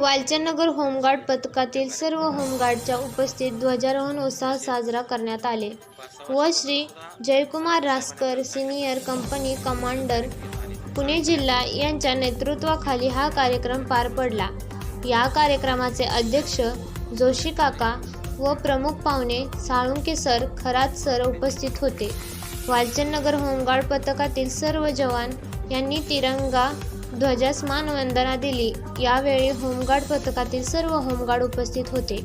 Walchandnagar home guard पथकातील सर्व होमगार्डच्या उपस्थित ध्वजारोहण उत्साह साजरा करण्यात आले. व Shri Jaykumar Raskar senior company commander Pune जिल्हा यांच्या नेतृत्वाखाली हा कार्यक्रम पार पडला. या कार्यक्रमाचे अध्यक्ष जोशी काका व प्रमुख पाहुणे साळुंके सर खरात सर उपस्थित होते. वालचंदनगर होमगार्ड पथकातील सर्व जवान यांनी तिरंगा ध्वजास मानवंदना दिली. यावेळी होमगार्ड पथकातील सर्व होमगार्ड उपस्थित होते.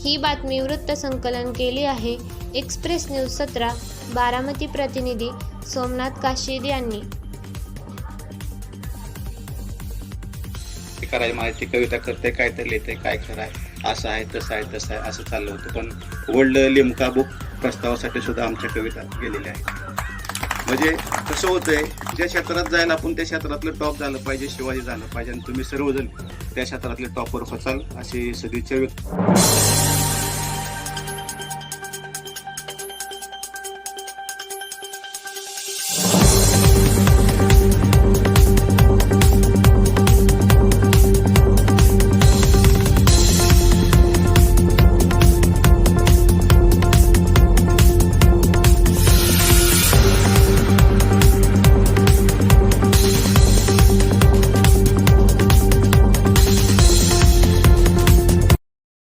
ही बातमी वृत्तसंकलन केली आहे. एक्सप्रेस न्यूज सतरा बारामती प्रतिनिधी सोमनाथ काशीद यांनी. ते करायची कविता करते काय तर लिहिते काय खरं आहे असं आहे तसं आहे तसं आहे असं चाललं होतं. पण वर्ल्ड लिमका बुक प्रस्तावासाठी सुद्धा आमच्या कविता गेलेल्या आहेत. म्हणजे कसं होतंय ज्या क्षेत्रात जायला आपण त्या क्षेत्रातलं टॉप झालं पाहिजे शिवाजी झालं पाहिजे. आणि तुम्ही सर्वजण त्या क्षेत्रातले टॉपवर होचाल अशी सदिच्छा व्यक्त